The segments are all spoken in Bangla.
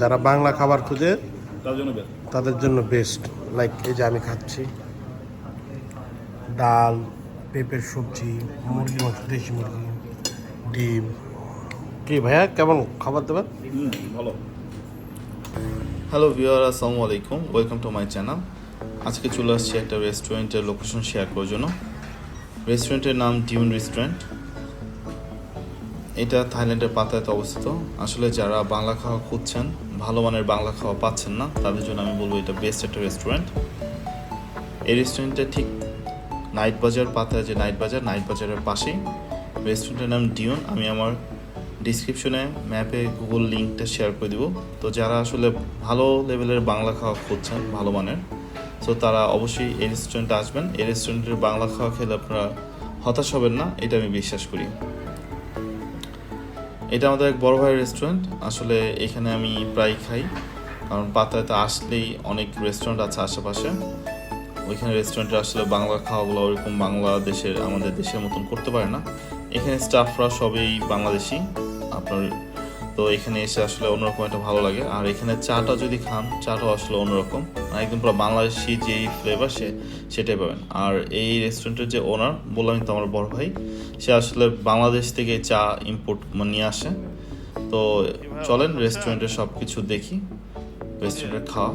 যারা বাংলা খাবার খুঁজে তাদের জন্য বেস্ট লাইক এই যে আমি খাচ্ছি। ডাল পেঁপের সবজি মুরগি মাংস দেশি মুরগি ডিম। কি ভাইয়া কেমন খাবার দেবেন? ভালো। হ্যালো ভিওয়ার আসসালামু আলাইকুম। ওয়েলকাম টু মাই চ্যানেল আজকে চলে আসছি একটা রেস্টুরেন্টের লোকেশন শেয়ার করার জন্য। রেস্টুরেন্টের নাম ডিউন রেস্টুরেন্ট এটা থাইল্যান্ডের পাতায়াতে অবস্থিত। আসলে যারা বাংলা খাওয়া খুঁজছেন, ভালো মানের বাংলা খাওয়া পাচ্ছেন না, তাদের জন্য আমি বলব এটা বেস্ট একটা রেস্টুরেন্ট এই রেস্টুরেন্টটা ঠিক নাইট বাজার পাতায় যে নাইট বাজার নাইট বাজারের পাশেই। রেস্টুরেন্টের নাম ডিউন আমি আমার ডিসক্রিপশনে ম্যাপে গুগল লিঙ্কটা শেয়ার করে দিব। তো যারা আসলে ভালো লেভেলের বাংলা খাওয়া খুঁজছেন, ভালো মানের সো তারা অবশ্যই এই রেস্টুরেন্টে আসবেন। এই রেস্টুরেন্টের বাংলা খাওয়া খেলে আপনারা হতাশ হবেন না, এটা আমি বিশ্বাস করি। এটা আমাদের এক বড় ভাইয়ের রেস্টুরেন্ট আসলে এখানে আমি প্রায় খাই। কারণ পাতায়াতে আসলেই অনেক রেস্টুরেন্ট আছে আশেপাশে। ওইখানে রেস্টুরেন্টে আসলে বাংলা খাওয়াগুলো ওরকম বাংলাদেশের, আমাদের দেশের মতন করতে পারে না। এখানে স্টাফরা সবই বাংলাদেশি। আপনার, তো এখানে এসে আসলে অন্যরকম একটা ভালো লাগে। আর এখানে চাটা যদি খান, চাটাও আসলে অন্যরকম। একদম পুরো বাংলাদেশি যেই ফ্লেভার সে, সেটাই পাবেন। আর এই রেস্টুরেন্টের যে ওনার বললাম তো আমার বড় ভাই, সে আসলে বাংলাদেশ থেকে চা ইম্পোর্ট নিয়ে আসে। তো চলেন রেস্টুরেন্টের সব কিছু দেখি রেস্টুরেন্টে খাওয়া।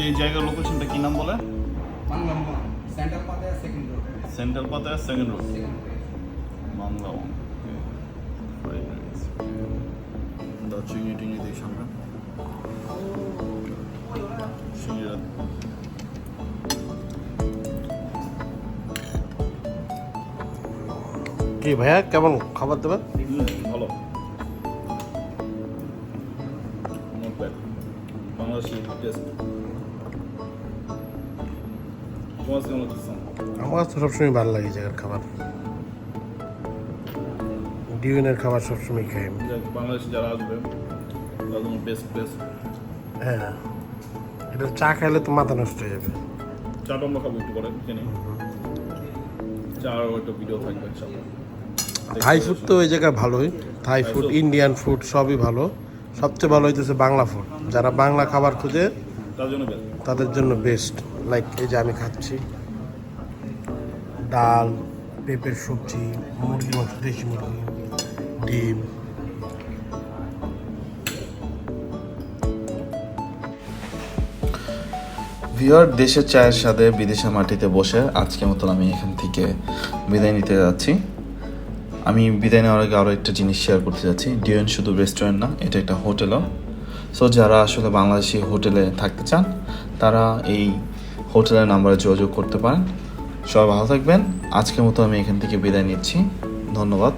আপনাদের এই জায়গার লোকেশনটা কি নাম বলে. সেন্ট্রাল পাতায় সেকেন্ড রোড. বাংলা চিংড়ি টিংড়ি দিই সামনে। কি ভাইয়া কেমন খাবার দেবেন? ভালো। বাংলাদেশি টেস্ট আমার তো সবসময় ভালো লাগে জায়গার খাবার। ডিউনের খাবার সবসময় খাই বাংলাদেশে যারা আসবে তাদের বেস্ট হ্যাঁ এটা চা খাইলে তো মাথা নষ্ট হয়ে যাবে। চাটা আমরা খাব একটু পরে কিনে চার একটা ভিডিও থাকবে থাই ফুড তো ওই জায়গায় ভালোই। থাই ফুড ইন্ডিয়ান ফুড সবই ভালো। সবচেয়ে ভালো হইতেছে বাংলা ফুড যারা বাংলা খাবার খুঁজে তাদের জন্য বেস্ট লাইক এই যে আমি খাচ্ছি ডাল পেঁপের সবজি মুরগি মাংস দেশি মুরগি ডিম। ভিওর দেশের চায়ের সাথে বিদেশের মাটিতে বসে আজকের মতন আমি এখান থেকে বিদায় নিতে যাচ্ছি। আমি বিদায় নেওয়ার আগে আরও একটা জিনিস শেয়ার করতে যাচ্ছি। ডিওন শুধু রেস্টুরেন্ট না এটা একটা হোটেলও সো যারা আসলে বাংলাদেশি হোটেলে থাকতে চান, তারা এই হোটেলের নাম্বারে যোগাযোগ করতে পারেন। সবাই ভালো থাকবেন। আজকের মতো আমি এখান থেকে বিদায় নিচ্ছি। ধন্যবাদ।